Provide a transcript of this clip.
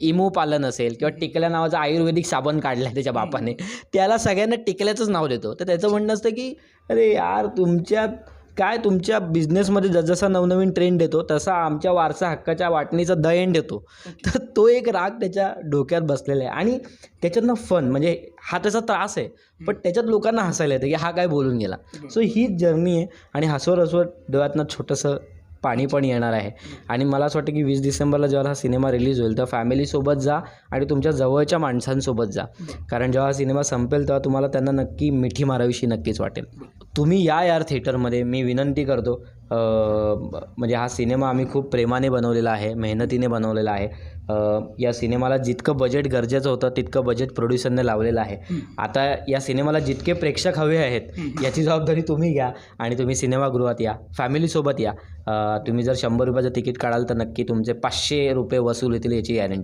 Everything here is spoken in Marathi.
इमू पालन असेल किंवा टिकल्या नावाचा आयुर्वेदिक साबण काढलाय त्याच्या बापाने त्याला सगळ्यांना टिकल्याचंच नाव देतो. तर त्याचं म्हणणं असतं की अरे यार तुमच्या काय तुमच्या बिझनेसमध्ये जसजसा नवनवीन ट्रेंड येतो तसा आमच्या वारसा हक्काच्या वाटणीचा द एंड येतो तर तो एक राग त्याच्या डोक्यात बसलेला आहे. आणि त्याच्यातनं फन म्हणजे हा त्याचा त्रास आहे पण त्याच्यात लोकांना हसायला येतं की हा काय बोलून गेला. सो हीच जर्नी आहे आणि हसवत हसवत डोळ्यातनं छोटंसं पाणी पण येणार आहे. आणि मला असं वाटतं की वीस डिसेंबरला जेव्हा हा सिनेमा रिलीज होईल तर फॅमिलीसोबत जा आणि तुमच्या जवळच्या माणसांसोबत जा. कारण जेव्हा हा सिनेमा संपेल तेव्हा तुम्हाला त्यांना नक्की मिठी मारावीशी नक्कीच वाटेल. तुम्ही या यार थिएटरमध्ये मी विनंती करतो म्हणजे हा सिनेमा आम्ही खूप प्रेमाने बनवलेला आहे मेहनतीने बनवलेला आहे. या सिनेमाला जितकं बजेट गरजेचं होतं तितकं बजेट प्रोड्युसरने लावलेलं आहे. आता या सिनेमाला जितके प्रेक्षक हवे आहेत याची जबाबदारी तुम्ही घ्या आणि तुम्ही सिनेमागृहात या. फॅमिलीसोबत या. तुम्ही जर शंभर रुपयाचं तिकीट काढाल तर नक्की तुमचे पाचशे रुपये वसूल येतील याची गॅरंटी